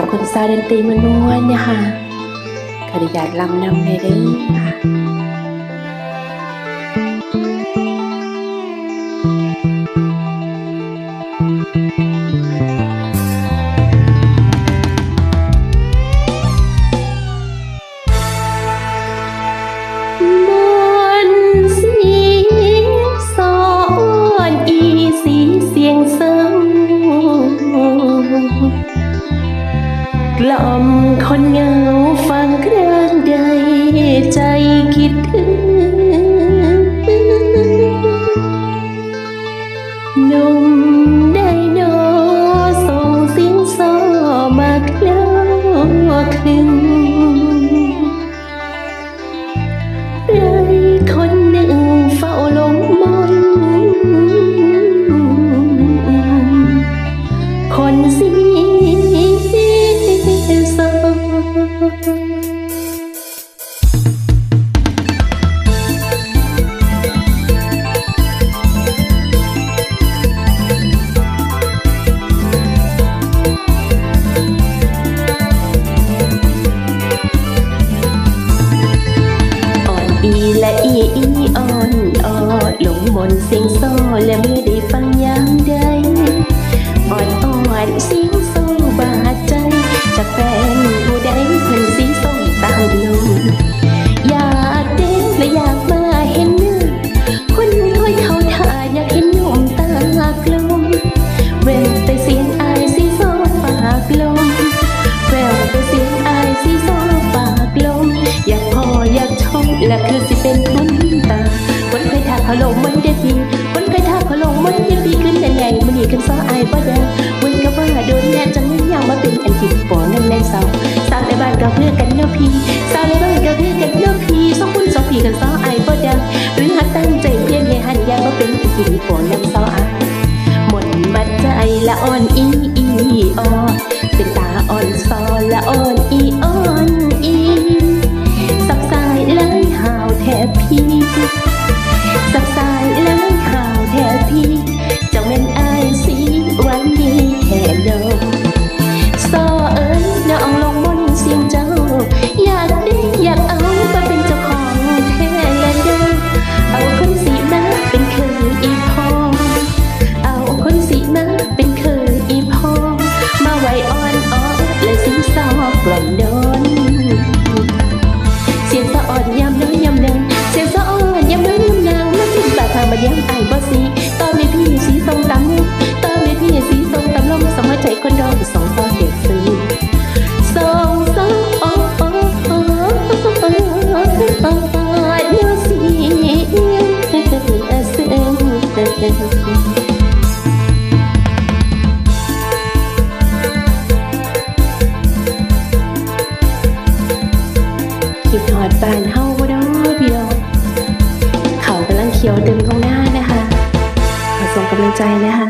อบคุณซาเดนตรีมานวลเนี่ยค่ะขออนุญาตลำนำเลยด้ค่ะม กล่อมคนเหงา อ่อนอีและอีอีอ่อนอ่อหลงมนเสียงโซ่และเมื่อได้ฟังยามใดอ่อนอ่อนเสียงโซ่บาดใจจากแฟนผู้ ใดเพิ่นสีส้มตามลมอยากเด้และอยากมาเห็นหน้าคนคอยเขาท่าอยากเห็นหนุ่มตากลมแววแต่เสียงอายสีโซ่ปากลมแววแต่เสียงอายสีโซปากลมอยากพออยากชมและคือสิเป็นบุญตาคนเคยทักเขาลมางมาเยงสะอ่อนยามเดินยามเดินเสียงสะอ่อนยามเดินยามนางมาถึงตาทางมายี่ยมไอ้บ่สีตอนนี้พี่สีทรงตำตอนนี้พี่สีทรงตำลมสมัยใจคนดองสองต่อเด็กซื้อสองสองโอ้โอ้โอ้โอ้เดี๋ยวสิซึ้งคิดหอด บานเฮาบ่ดอกพี่ดอกเขากำลังเขียวเต็มท้องหน้านะคะขอส่งกำลังใจนะคะ